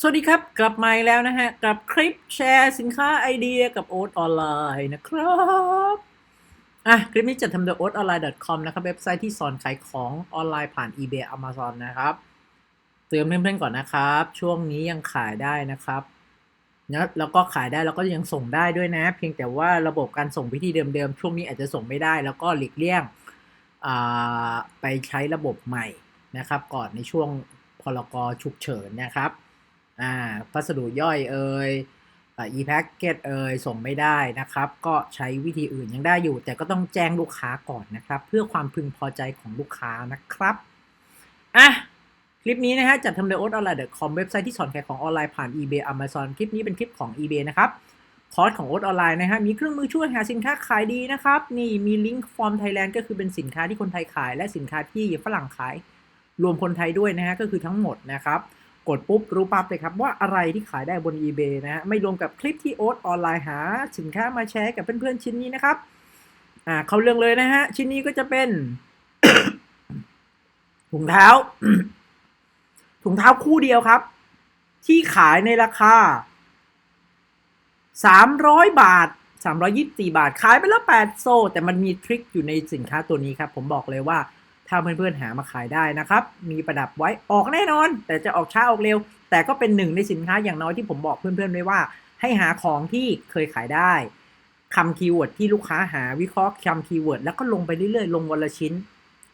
สวัสดีครับ กลับมาอีกแล้วนะฮะ กับคลิปแชร์สินค้าไอเดียกับโอ๊ตออนไลน์นะครับอะคลิปนี้จะทำโดย oatonline.com นะครับ เว็บไซต์ที่สอนขายของออนไลน์ผ่าน eBay Amazon นะครับ เตือนเพื่อนๆก่อนนะครับ ช่วงนี้ยังขายได้นะครับนะแล้วก็ขายได้แล้วก็ยังส่งได้ด้วยนะ เพียงแต่ว่าระบบการส่งวิธีเดิมๆ ช่วงนี้อาจจะส่งไม่ได้ แล้วก็หลีกเลี่ยงไปใช้ระบบใหม่นะครับ ก่อนในช่วงพลกรฉุกเฉินนะครับ อ่าพัสดุย่อยเอ่ยอ่า e-packet เอ่ยส่งไม่ได้นะครับ ก็ใช้วิธีอื่นยังได้อยู่ แต่ก็ต้องแจ้งลูกค้าก่อนนะครับ เพื่อความพึงพอใจของลูกค้านะครับอะคลิปนี้นะฮะจัดทำโดย o t o n l i n e c o m เว็บไซต์ที่สอนขายของออนไลน์ผ่าน eBay Amazon คลิปนี้เป็นคลิปของ eBay นะครับคอร์สของ o อ o ออนไลน์นะฮะมีเครื่องมือช่วยหาสินค้าขายดีนะครับ นี่มีลิงก์ฟอร์มไทยแลนด์ก็คือเป็นสินค้าที่คนไทยขาย และสินค้าที่ฝรั่งขาย รวมคนไทยด้วยนะฮะก็คือทั้งหมดนะครับ กดปุ๊บรู้ปั๊บเลยครับว่าอะไรที่ขายได้บน eBay นะฮะไม่รวมกับคลิปที่โอ๊ตออนไลน์หา สินค้ามาแชร์กับเพื่อนๆชิ้นนี้นะครับอ่าเขาเรื่องเลยนะฮะชิ้นนี้ก็จะเป็นถุงเท้า ถุงเท้าคู่เดียวครับ ที่ขายในราคา300บาท324บาท ขายไปแล้ว8โซ่แต่มันมีทริคอยู่ในสินค้าตัวนี้ครับ ผมบอกเลยว่า ถ้าเพื่อนๆหามาขายได้นะครับ มีประดับไว้ออกแน่นอน แต่จะออกช้าออกเร็ว แต่ก็เป็นหนึ่งในสินค้าอย่างน้อยที่ผมบอกเพื่อนๆไว้ว่า ให้หาของที่เคยขายได้คำคีย์เวิร์ดที่ลูกค้าหาวิเคราะห์คำคีย์เวิร์ดแล้วก็ลงไปเรื่อยๆ ลงวันละชิ้น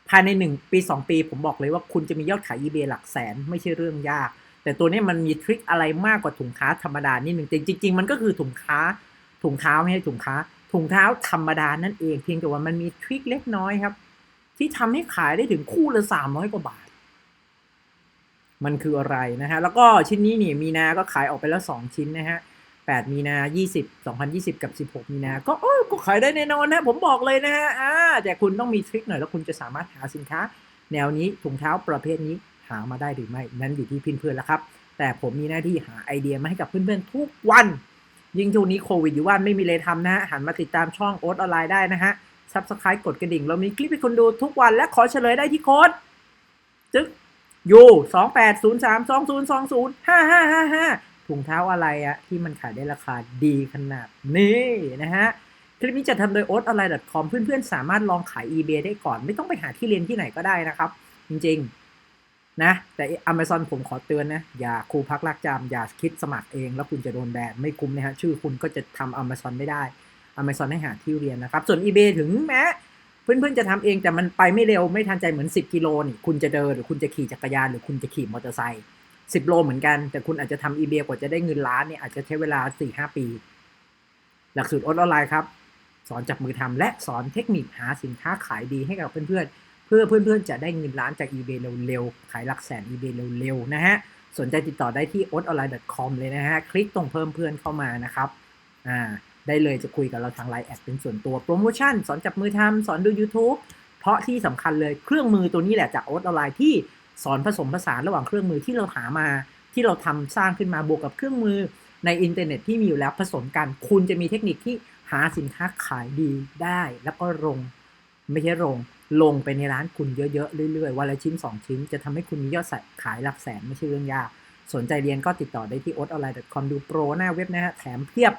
ภายใน 1 ปี 2 ปี ผมบอกเลยว่าคุณจะมียอดขาย eBay หลักแสนไม่ใช่เรื่องยาก แต่ตัวนี้มันมีทริคอะไรมากกว่าถุงเท้าธรรมดานิดหนึ่งจริงๆมันก็คือถุงค้า ถุงเท้าไม่ใช่ถุงค้า ถุงเท้าธรรมดานั่นเองเพียงแต่ว่ามันมีทริคเล็กน้อยครับ ที่ทำให้ขายได้ถึงคู่ละสามร้อยกว่าบาท มันคืออะไรนะฮะ แล้วก็ชิ้นนี้นี่มีนาก็ขายออกไปแล้วสองชิ้นนะฮะแปดมีนายี่สิบสองพันยี่สิบกับสิบหกมีนา ก็โอ้ก็ขายได้แน่นอนนะ ผมบอกเลยนะฮะอ่าแต่คุณต้องมีทริคหน่อยแล้วคุณจะสามารถหาสินค้า แนวนี้ถุงเท้าประเภทนี้หามาได้หรือไม่ นั้นอยู่ที่เพื่อนๆแล้วครับ แต่ผมมีหน้าที่หาไอเดียมาให้กับเพื่อนๆทุกวัน ยิ่งช่วงนี้โควิดอยู่ว่านไม่มีเลยทำนะฮะหันมาติดตามช่องโอ๊ตออนไลน์ได้นะฮะ ซับสไครต์กดกระดิ่ง เรามีคลิปให้คุณดูทุกวันและขอเฉลยได้ที่โค้ดจึ๊กยูสองแปดศูนย์สามสองศูนย์สองศูนย์ห้าห้าห้าห้าถุงเท้าอะไรอะที่มันขายได้ราคาดีขนาดนี้นะฮะคลิปนี้จะทำโดย o t o n l i n e c o m เพื่อนๆ สามารถลองขาย eBay ได้ก่อน ไม่ต้องไปหาที่เรียนที่ไหนก็ได้นะครับ จริงๆ นะ แต่ Amazon ผมขอเตือนนะ อย่าครูพักลักจำอย่าคิดสมัครเอง แล้วคุณจะโดนแบนไม่คุ้มนะฮะ ชื่อคุณก็จะทำ Amazon ไม่ได้ Amazon ให้หาที่เรียนนะครับ ส่วน eBay ถึงแม้เพื่อนๆจะทำเองแต่มันไปไม่เร็วไม่ทันใจเหมือน 10 กิโลนี่คุณจะเดินหรือคุณจะขี่จักรยานหรือคุณจะขี่มอเตอร์ไซค์10 โลเหมือนกัน แต่คุณอาจจะทำ eBay กว่าจะได้เงินล้านเนี่ยอาจจะใช้เวลา 4-5 ปี หลักสูตรออนไลน์ครับ สอนจับมือทำและสอนเทคนิคหาสินค้าขายดีให้กับเพื่อนๆ เพื่อเพื่อนๆจะได้เงินล้านจาก eBay เร็วๆ ขายหลักแสน eBay เร็วๆนะฮะสนใจติดต่อได้ที่ o t o n l i n e c o m เลยนะฮะคลิกตรงเพิ่มเพื่อนเข้ามานะครับอ่า ได้เลยจะคุยกับเราทางไลน์แอดเป็นส่วนตัวโปรโมชั่น สอนจับมือทำสอนดู YouTube เพราะที่สำคัญเลยเครื่องมือตัวนี้แหละจาก o t o n l i n e ที่สอนผสมผสานระหว่างเครื่องมือที่เราหามา ที่เราทำสร้างขึ้นมาบวกกับเครื่องมือในอินเทอร์เน็ตที่มีอยู่แล้วผสมกัน คุณจะมีเทคนิคที่หาสินค้าขายดีได้ แล้วก็ลงไม่ใช่ลงลงไปในร้านคุณเยอะๆเรื่อยๆวันละชิ้น 2 ชิ้น จะทำให้คุณมียอดขายหลักแสนไม่ใช่เรื่องยาก สนใจเรียนก็ติดต่อได้ที่ o t o n l i n e c o m ดูโปรหน้าเว็บนะฮะแถมเพียบ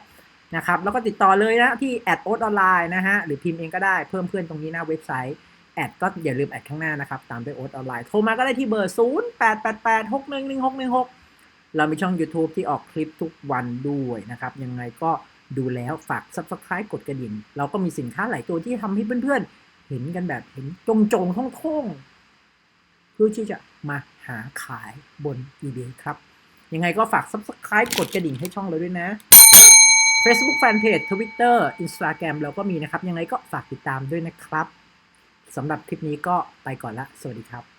นะครับแล้วก็ติดต่อเลยนะที่แอดโอ๊ตออนไลน์นะฮะหรือพิมพ์เองก็ได้เพิ่มเพื่อนตรงนี้หน้าเว็บไซต์แอดก็อย่าลืมแอดข้างหน้านะครับ ตามด้วยโอ๊ตออนไลน์โทรมาก็ได้ที่เบอร์ 0 8 8 8 6 1 1 6 1 6 เรามีช่อง YouTube ที่ออกคลิปทุกวันด้วยนะครับ ยังไงก็ดูแล้วฝาก Subscribe กดกระดิ่ง เราก็มีสินค้าหลายตัวที่ทำให้เพื่อนๆ เห็นกันแบบเห็นจงจงท่องท่องเพื่อที่จะมาหาขายบน eBay ครับ ยังไงก็ฝาก Subscribe กดกระดิ่งให้ช่องเราด้วยนะ Facebook Fanpage Twitter Instagram เราก็มีนะครับ ยังไงก็ฝากติดตามด้วยนะครับสำหรับคลิปนี้ก็ไปก่อนละ สวัสดีครับ